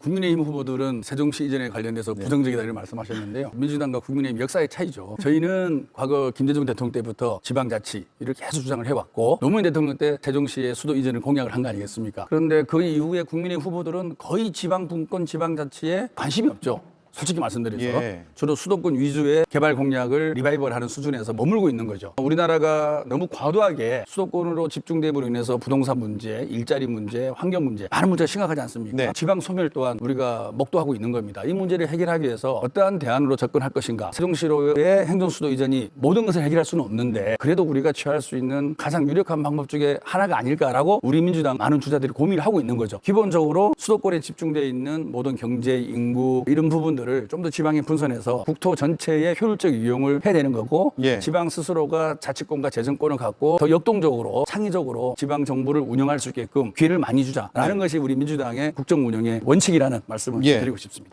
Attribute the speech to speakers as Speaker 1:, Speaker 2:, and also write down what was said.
Speaker 1: 국민의힘 후보들은 세종시 이전에 관련돼서 부정적이다 이런 말씀하셨는데요. 민주당과 국민의힘 역사의 차이죠. 저희는 과거 김대중 대통령 때부터 지방자치 이렇게 계속 주장을 해왔고 노무현 대통령 때 세종시의 수도 이전을 공약을 한 거 아니겠습니까? 그런데 그 이후에 국민의힘 후보들은 거의 지방 분권 지방자치에 관심이 없죠. 솔직히 말씀드려서
Speaker 2: 예.
Speaker 1: 주로 수도권 위주의 개발 공약을 리바이벌하는 수준에서 머물고 있는 거죠. 우리나라가 너무 과도하게 수도권으로 집중됨으로 인해서 부동산 문제, 일자리 문제, 환경 문제 많은 문제가 심각하지 않습니까?
Speaker 2: 네.
Speaker 1: 지방 소멸 또한 우리가 목도하고 있는 겁니다. 이 문제를 해결하기 위해서 어떠한 대안으로 접근할 것인가? 세종시로의 행정수도 이전이 모든 것을 해결할 수는 없는데 그래도 우리가 취할 수 있는 가장 유력한 방법 중에 하나가 아닐까라고 우리 민주당 많은 주자들이 고민을 하고 있는 거죠. 기본적으로 수도권에 집중되어 있는 모든 경제, 인구 이런 부분들 을 좀 더 지방에 분산해서 국토 전체의 효율적 이용을 해야 되는 거고
Speaker 2: 예.
Speaker 1: 지방 스스로가 자치권과 재정권을 갖고 더 역동적으로 창의적으로 지방 정부를 운영할 수 있게끔 기회를 많이 주자라는 것이 우리 민주당의 국정 운영의 원칙이라는 말씀을
Speaker 2: 예.
Speaker 1: 드리고 싶습니다.